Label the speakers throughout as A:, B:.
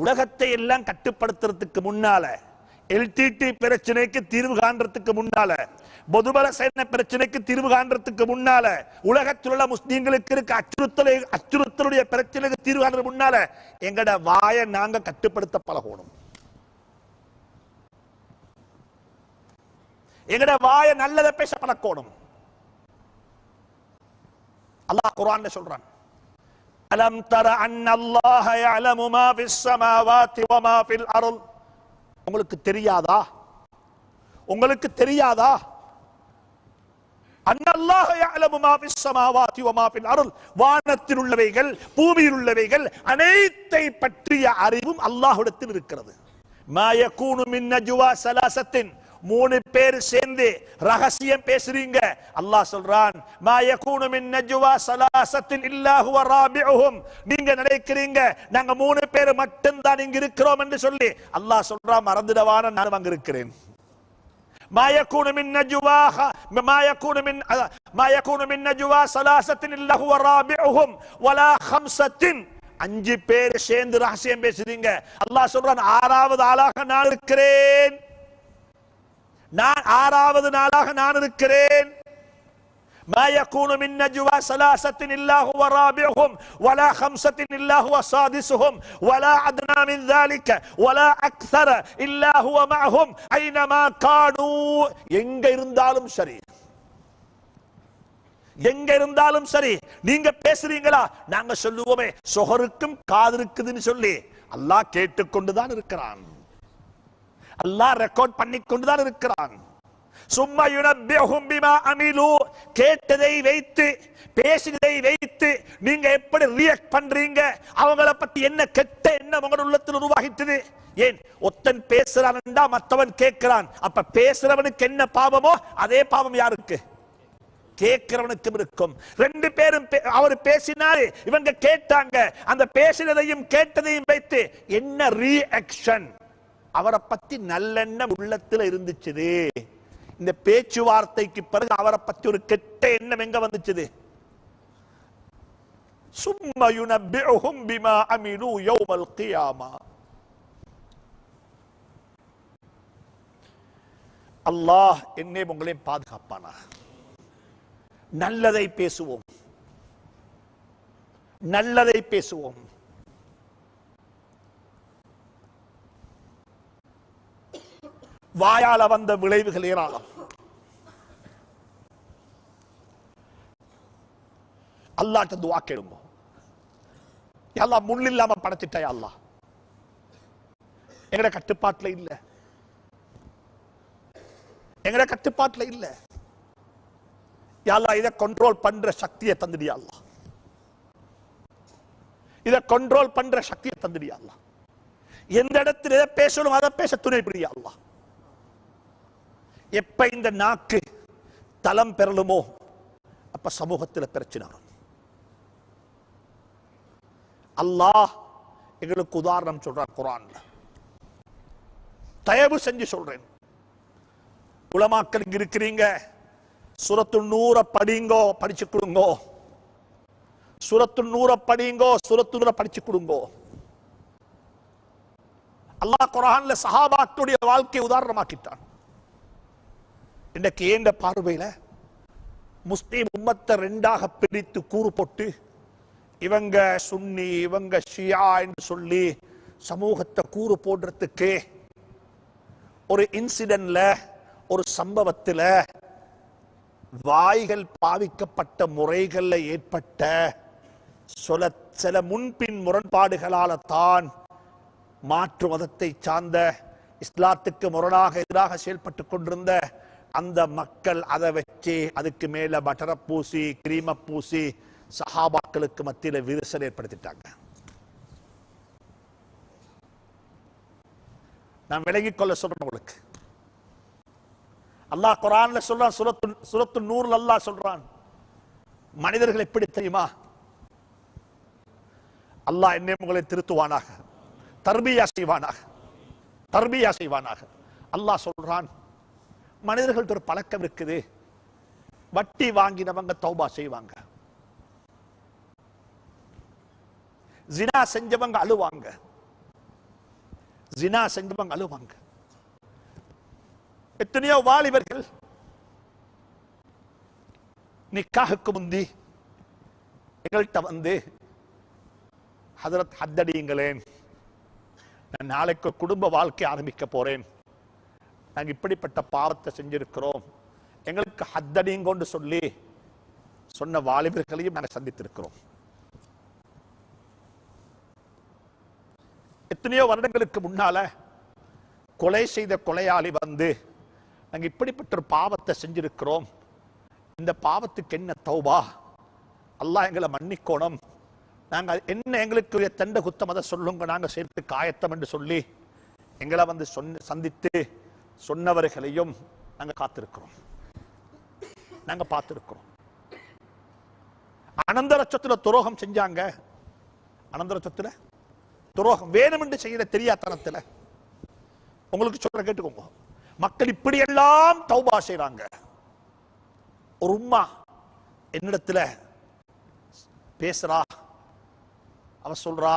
A: உலகத்தை எல்லாம் கட்டுப்படுத்துறதுக்கு முன்னால எல்டிடி பிரச்சனைக்கு தீர்வு காண்றதுக்கு முன்னால பொதுபல சேன பிரச்சனைக்கு தீர்வு காண்றதுக்கு முன்னால உலகத்தில் உள்ள முஸ்லீம்களுக்கு இருக்க அச்சுறுத்தலை அச்சுறுத்தலுடைய பிரச்சனைக்கு தீர்வு காண்றது முன்னால எங்கட வாயை நாங்க கட்டுப்படுத்த பழகணும் எங்கட வாயை நல்லதை பேச பழக்கணும் அல்லாஹ் குரான் சொல்றான் ألم تر أن الله يعلم ما في السماوات وما في الأرض உங்களுக்கு தெரியாதா உங்களுக்கு தெரியாதா வானத்தில் உள்ளவைகள் பூமியில் உள்ளவைகள் அனைத்தை பற்றிய அறிவும் அல்லாஹுடத்தில் இருக்கிறது மாயக்கூனு மின் நஜுவா சலாசத்தின் மூணு பேர் சேர்ந்து ரகசியம் பேசுறீங்க அல்லாஹ் சொல்றான் மா யகூனு மின் நஜ்வா ஸலாசத்தின் இல்லா ஹுவ நீங்க நினைக்கிறீங்க நாங்க மூணு பேர் மட்டும் தான் இங்க இருக்கிறோம் என்று சொல்லி அல்லாஹ் சொல்றான் மறந்துடவான நான் அங்க இருக்கிறேன் ما يكون من نجوى ما يكون من ما வலா ஹம்சத்தின் அஞ்சு பேர் சேர்ந்து ரகசியம் பேசுறீங்க அல்லாஹ் சொல்றான் ஆறாவது ஆளாக நான் இருக்கிறேன் நான் ஆறாவது நாளாக நான் இருக்கிறேன் எங்க இருந்தாலும் சரி எங்க இருந்தாலும் சரி நீங்க பேசுறீங்களா நாங்க சொல்லுவோமே சொகருக்கும் காது சொல்லி அல்லாஹ் கேட்டுக்கொண்டுதான் இருக்கிறான் அல்லாஹ் ரெக்கார்ட் பண்ணி கொண்டுதான் இருக்கிறான் சும்மா யுனப்பியஹும் பிமா அமிலு கேட்டதை வைத்து பேசினதை வைத்து நீங்க எப்படி ரியாக்ட் பண்றீங்க அவங்கள பத்தி என்ன கெட்ட என்ன உங்களோட உள்ளத்தில் உருவாகிட்டது ஏன் ஒத்தன் பேசுறான்டா மத்தவன் கேட்கிறான் அப்ப பேசுறவனுக்கு என்ன பாவமோ அதே பாவம் யாருக்கு கேட்கிறவனுக்கும் இருக்கும் ரெண்டு பேரும் அவர் பேசினாரு இவங்க கேட்டாங்க அந்த பேசினதையும் கேட்டதையும் வைத்து என்ன ரியாக்ஷன் அவரை பத்தி நல்லெண்ணம் உள்ளத்துல இருந்துச்சு இந்த பேச்சுவார்த்தைக்கு பிறகு அவரை பத்தி ஒரு கெட்ட எண்ணம் எங்க வந்துச்சு சும்மா பிமா அமினு அல்லாஹ் என்னே உங்களையும் பாதுகாப்பானா நல்லதை பேசுவோம் நல்லதை பேசுவோம் வாயால வந்த விளைவுகள் ஏராளம் அல்லாட்ட துவா கேளுங்க எல்லா முள் இல்லாம அல்லா எங்கட கட்டுப்பாட்டுல இல்ல எங்கட கட்டுப்பாட்டுல இல்ல யாரா இதை கண்ட்ரோல் பண்ற சக்தியை தந்துடியா இதை கண்ட்ரோல் பண்ற சக்தியை தந்துடியா எந்த இடத்துல எதை பேசணும் அதை பேச துணை புரியா அல்லா எப்ப இந்த நாக்கு தலம் பெறலுமோ அப்ப சமூகத்தில் பிரச்சனை அல்லாஹ் எங்களுக்கு உதாரணம் சொல்றார் குரான்ல தயவு செஞ்சு சொல்றேன் உலமாக்கள் இங்க இருக்கிறீங்க சுரத்து நூற படிங்கோ படிச்சு கொடுங்கோ சுரத்து நூற படிங்கோ சுரத்து நூற படிச்சு கொடுங்கோ அல்லாஹ் குரான்ல சஹாபாக்களுடைய வாழ்க்கையை உதாரணமாக்கிட்டான் இன்றைக்கு ஏந்த பார்வையில் முஸ்லீம் உம்மத்தை ரெண்டாக பிரித்து கூறு போட்டு இவங்க சுன்னி இவங்க ஷியா என்று சொல்லி சமூகத்தை கூறு போடுறதுக்கு ஒரு இன்சிடென்ட்ல ஒரு சம்பவத்தில் வாய்கள் பாவிக்கப்பட்ட முறைகளில் ஏற்பட்ட சில சில முன்பின் முரண்பாடுகளால தான் மாற்று மதத்தை சார்ந்த இஸ்லாத்துக்கு முரணாக எதிராக செயல்பட்டு கொண்டிருந்த அந்த மக்கள் அதை வச்சு அதுக்கு மேல பட்டர பூசி கிரீம பூசி சஹாபாக்களுக்கு மத்தியில் விரிசல் ஏற்படுத்திட்டாங்க நான் விலகிக் கொள்ள சொல்றேன் உங்களுக்கு அல்லாஹ் குரான்ல சொல்றான் சுரத்து சுரத்து நூறுல அல்லாஹ் சொல்றான் மனிதர்கள் எப்படி தெரியுமா அல்லாஹ் என்னை உங்களை திருத்துவானாக தர்பியா செய்வானாக தர்பியா செய்வானாக அல்லாஹ் சொல்றான் மனிதர்கள்ட்ட ஒரு பழக்கம் இருக்குது வட்டி வாங்கினவங்க தௌபா செய்வாங்க ஜினா செஞ்சவங்க அழுவாங்க ஜினா செஞ்சவங்க அழுவாங்க எத்தனையோ வாலிபர்கள் நிக்காகுக்கு முந்தி எங்கள்கிட்ட வந்து ஹதரத் ஹத்தடியுங்களேன் நான் நாளைக்கு குடும்ப வாழ்க்கை ஆரம்பிக்க போறேன் நாங்கள் இப்படிப்பட்ட பாவத்தை செஞ்சிருக்கிறோம் எங்களுக்கு கொண்டு சொல்லி சொன்ன வாலிபர்களையும் நாங்கள் சந்தித்திருக்கிறோம் எத்தனையோ வருடங்களுக்கு முன்னால கொலை செய்த கொலையாளி வந்து நாங்கள் இப்படிப்பட்ட ஒரு பாவத்தை செஞ்சிருக்கிறோம் இந்த பாவத்துக்கு என்ன தௌபா அல்லாஹ் எங்களை மன்னிக்கோணும் நாங்கள் என்ன எங்களுக்கு தண்ட குத்தம் அதை சொல்லுங்க நாங்கள் சேர்த்து காயத்தம் என்று சொல்லி எங்களை வந்து சொன்ன சந்தித்து சொன்னவர்களையும் நாங்கள் காத்திருக்கிறோம் நாங்கள் பார்த்திருக்கிறோம் அனந்த லட்சத்தில் துரோகம் செஞ்சாங்க அனந்த லட்சத்தில் துரோகம் வேணும் என்று செய்யற தெரியாதனத்தில் உங்களுக்கு சொல்ற கேட்டுக்கோங்க மக்கள் இப்படி எல்லாம் தௌபா செய்யறாங்க ஒரு உம்மா என்னிடத்துல பேசுறா அவ சொல்றா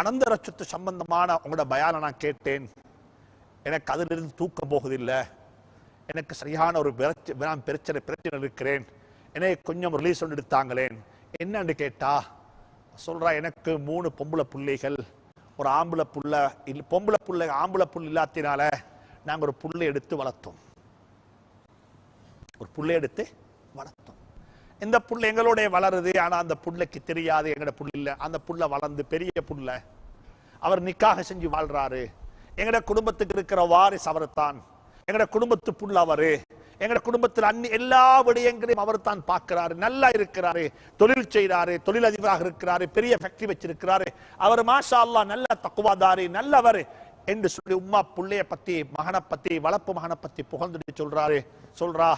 A: அனந்த லட்சத்து சம்பந்தமான உங்களோட பயான நான் கேட்டேன் எனக்கு அதிலிருந்து தூக்கம் போகுதில்லை எனக்கு சரியான ஒரு நான் பிரச்சனை பிரச்சனை இருக்கிறேன் என்னை கொஞ்சம் ரிலீஸ் ஒன்று எடுத்தாங்களேன் என்னன்னு கேட்டா சொல்றா எனக்கு மூணு பொம்பளை புள்ளைகள் ஒரு ஆம்பளை புள்ள பொம்பளை புள்ள ஆம்பளை புல் இல்லாத்தினால நாங்கள் ஒரு புள்ளை எடுத்து வளர்த்தோம் ஒரு புள்ளை எடுத்து வளர்த்தோம் இந்த புல் எங்களுடைய வளருது ஆனால் அந்த புள்ளைக்கு தெரியாது எங்களோட புள்ள இல்லை அந்த புள்ள வளர்ந்து பெரிய புள்ள அவர் நிக்காக செஞ்சு வாழ்றாரு எங்கட குடும்பத்துக்கு இருக்கிற வாரிசு அவர் தான் எங்கட புள்ள அவரு எங்கட குடும்பத்தில் அன்னி எல்லா விடயங்களையும் அவர் தான் பார்க்கிறாரு நல்லா இருக்கிறாரு தொழில் செய்கிறாரு தொழிலதிபராக இருக்கிறாரு பெரிய ஃபேக்டரி வச்சிருக்கிறாரு அவர் மாஷா அல்லா நல்ல தக்குவாதாரி நல்லவர் என்று சொல்லி உமா பிள்ளைய பத்தி மகனை பத்தி வளர்ப்பு மகனை பத்தி புகழ்ந்துட்டு சொல்றாரு சொல்றா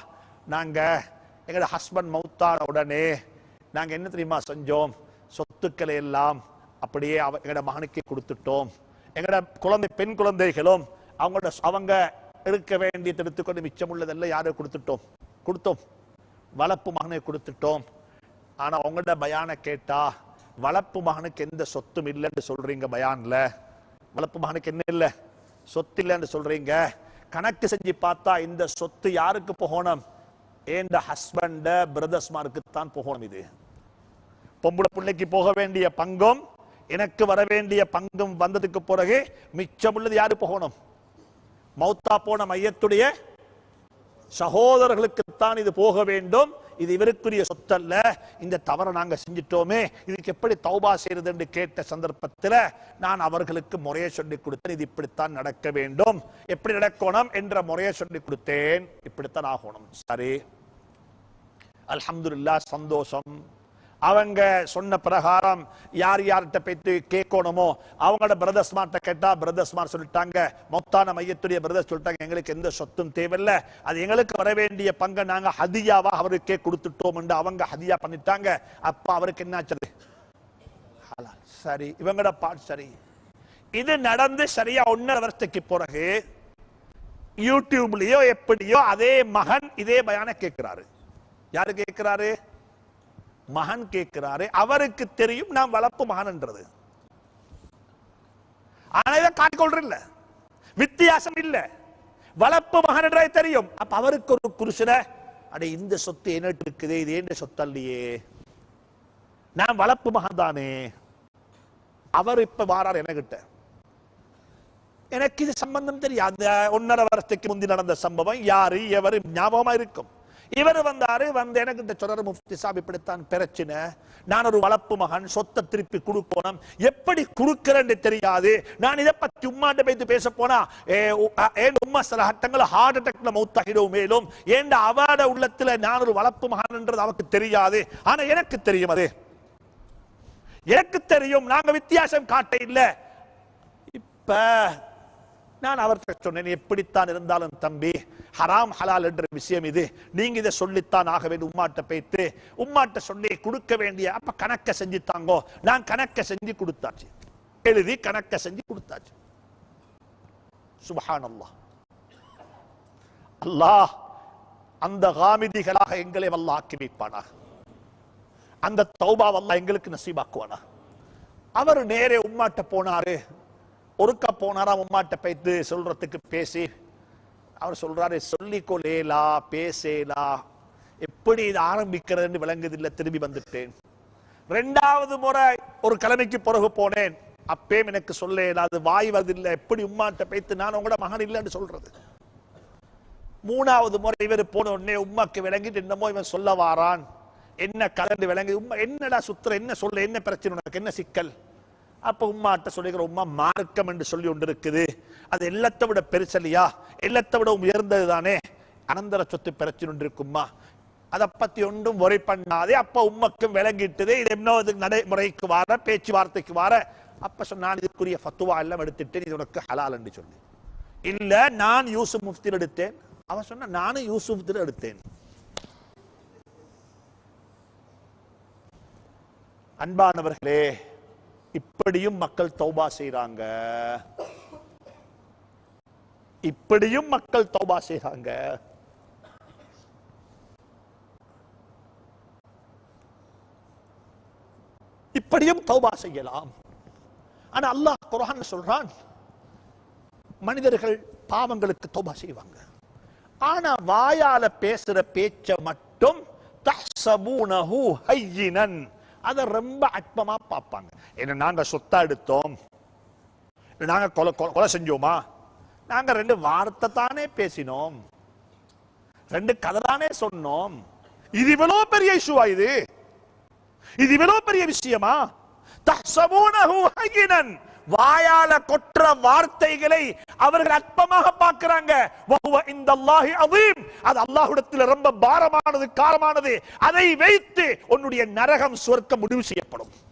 A: நாங்க எங்கட ஹஸ்பண்ட் மௌத்தான உடனே நாங்க என்ன தெரியுமா செஞ்சோம் சொத்துக்களை எல்லாம் அப்படியே அவ எங்களோட மகனுக்கே கொடுத்துட்டோம் எங்களோட குழந்தை பெண் குழந்தைகளும் அவங்களோட அவங்க இருக்க வேண்டிய எடுத்துக்கொண்டு மிச்சம் உள்ளதெல்லாம் யாரை கொடுத்துட்டோம் கொடுத்தோம் வளர்ப்பு மகனை கொடுத்துட்டோம் ஆனால் அவங்களோட பயானை கேட்டா வளர்ப்பு மகனுக்கு எந்த சொத்தும் இல்லைன்னு சொல்றீங்க பயான்ல வளர்ப்பு மகனுக்கு என்ன இல்லை சொத்து இல்லைன்னு சொல்றீங்க கணக்கு செஞ்சு பார்த்தா இந்த சொத்து யாருக்கு போகணும் ஏண்ட ஹஸ்பண்ட பிரதர்ஸ்மாருக்கு தான் போகணும் இது பொம்பளை பிள்ளைக்கு போக வேண்டிய பங்கும் எனக்கு வர வேண்டிய பங்கும் வந்ததுக்கு பிறகு மிச்சமுள்ளது யாரு போகணும் மௌத்தா போன மையத்துடைய சகோதரர்களுக்குத்தான் இது போக வேண்டும் இது இவருக்குரிய சொத்தல்ல இந்த தவறை நாங்க செஞ்சிட்டோமே இதுக்கு எப்படி தௌபா செய்யறது என்று கேட்ட சந்தர்ப்பத்தில் நான் அவர்களுக்கு முறையை சொல்லி கொடுத்தேன் இது இப்படித்தான் நடக்க வேண்டும் எப்படி நடக்கணும் என்ற முறையை சொல்லி கொடுத்தேன் இப்படித்தான் ஆகணும் சரி அலமதுல்லா சந்தோஷம் அவங்க சொன்ன பிரகாரம் யார் யார்கிட்ட பேத்து கேட்கணுமோ அவங்களோட பிரதர்ஸ் மார்ட்ட கேட்டா பிரதர்ஸ் மார் சொல்லிட்டாங்க மொத்தான மையத்துடைய பிரதர்ஸ் சொல்லிட்டாங்க எங்களுக்கு எந்த சொத்தும் தேவையில்லை அது எங்களுக்கு வர வேண்டிய பங்கை நாங்க ஹதியாவா அவருக்கே கொடுத்துட்டோம் என்று அவங்க ஹதியா பண்ணிட்டாங்க அப்ப அவருக்கு என்ன சரி இவங்கட பாட் சரி இது நடந்து சரியா ஒன்னரை வருஷத்துக்கு பிறகு யூடியூப்லயோ எப்படியோ அதே மகன் இதே பயான கேட்கிறாரு யாரு கேட்கிறாரு மகன் கேட்கிறாரு அவருக்கு தெரியும் நான் வளர்ப்பு மகன்ன்றது ஆனா இதை காட்டிக்கொள்ற இல்ல வித்தியாசம் இல்ல வளர்ப்பு மகன்ன்றே தெரியும் அப்ப அவருக்கு ஒரு புருஷனை அட இந்த சொத்து என்ன இருக்குது இது என்ன சொத்து அல்லையே நான் வளர்ப்பு மகன் தானே அவர் இப்ப வாரார் எனக்கிட்ட எனக்கு இது சம்பந்தம் தெரியும் அந்த ஒன்னரை வருஷத்துக்கு முந்தி நடந்த சம்பவம் யாரு எவரு ஞாபகமா இருக்கும் இவர் வந்தாரு வந்து எனக்கு இந்த சொலர் முஃப்தி சாப் இப்படித்தான் பிரச்சின நான் ஒரு வளர்ப்பு மகன் சொத்தை திருப்பி கொடுக்கணும் எப்படி கொடுக்கிறேன்னு தெரியாது நான் இதை பத்தி உம்மாட்ட போய் பேச போனா ஏன் உம்மா சில ஹட்டங்கள் ஹார்ட் அட்டாக்ல மௌத்தாகிடும் மேலும் ஏண்ட அவாட உள்ளத்துல நான் ஒரு வளர்ப்பு மகன்ன்றது அவருக்கு தெரியாது ஆனா எனக்கு தெரியும் அது எனக்கு தெரியும் நாங்க வித்தியாசம் காட்ட இல்ல இப்ப நான் அவர்கிட்ட சொன்னேன் எப்படித்தான் இருந்தாலும் தம்பி ஹராம் ஹலால் என்ற விஷயம் இது நீங்க இதை சொல்லித்தான் ஆக வேண்டும் உம்மாட்ட பேத்து உம்மாட்ட சொல்லி கொடுக்க வேண்டிய அப்ப கணக்க செஞ்சுத்தாங்கோ நான் கணக்க செஞ்சு கொடுத்தாச்சு எழுதி கணக்க செஞ்சு கொடுத்தாச்சு சுபஹான் அல்லாஹ் அல்லாஹ் அந்த காமிதிகளாக எங்களை வல்ல ஆக்கி வைப்பானா அந்த தௌபா வல்லா எங்களுக்கு நசீபாக்குவானா அவர் நேரே உம்மாட்ட போனாரு ஒருக்க போனாரா உம்மாட்ட பைத்து சொல்றதுக்கு பேசி அவர் சொல்றாரு சொல்லிக்கொள்ளேலா பேசேலா எப்படி இது ஆரம்பிக்கிறதுன்னு விளங்குதில்லை திரும்பி வந்துட்டேன் ரெண்டாவது முறை ஒரு கிழமைக்கு பிறகு போனேன் அப்பேம் எனக்கு சொல்லேலா அது வாய் வதில்லை எப்படி உமாட்ட பேத்து நான் உங்களோட மகன் இல்லைன்னு சொல்றது மூணாவது முறை இவர் போன உடனே உமாக்கு விளங்கிட்டு என்னமோ இவன் சொல்ல வாரான் என்ன கலந்து விளங்கி உமா என்னடா சுத்துற என்ன சொல்ல என்ன பிரச்சனை உனக்கு என்ன சிக்கல் அப்ப உம்மாட்ட சொல்லுகிற உம்மா மார்க்கம் என்று சொல்லி ஒன்று அது எல்லாத்தை விட பெருசலியா எல்லாத்தை விட உயர்ந்தது தானே அனந்தர சொத்து பிரச்சனை ஒன்று அதை பத்தி ஒன்றும் ஒரே பண்ணாதே அப்ப உமக்கும் விளங்கிட்டது இது என்ன நடைமுறைக்கு வார பேச்சுவார்த்தைக்கு வார அப்ப சொன்னான் இதுக்குரிய ஃபத்துவா எல்லாம் எடுத்துட்டு இது உனக்கு ஹலால் என்று சொல்லி இல்ல நான் யூசுப் முஃப்தில் எடுத்தேன் அவன் சொன்ன நானும் யூசுப் எடுத்தேன் அன்பானவர்களே இப்படியும் மக்கள் தௌபா செய்றாங்க இப்படியும் மக்கள் தௌபா செய்றாங்க இப்படியும் தௌபா செய்யலாம் ஆனா அல்லாஹ் குரான் சொல்றான் மனிதர்கள் பாவங்களுக்கு தௌபா செய்வாங்க ஆனா வாயால பேசுற பேச்ச மட்டும் தஹ்சபூனஹு ஹையினன் அதை ரொம்ப அற்பமா பார்ப்பாங்க என்ன நாங்க சொத்தா எடுத்தோம் நாங்க கொலை கொலை செஞ்சோமா நாங்க ரெண்டு வார்த்தை தானே பேசினோம் ரெண்டு கதை தானே சொன்னோம் இது இவ்வளவு பெரிய இஷ்யூவா இது இது இவ்வளவு பெரிய விஷயமா தஹ்சபூனஹு ஹையினன் வாயால கொற்ற வார்த்தைகளை அவர்கள் அற்பமாக பார்க்கிறாங்க இந்த அல்லாஹி அவீம் அது அல்லாஹுடத்தில் ரொம்ப பாரமானது காரமானது அதை வைத்து உன்னுடைய நரகம் சொர்க்க முடிவு செய்யப்படும்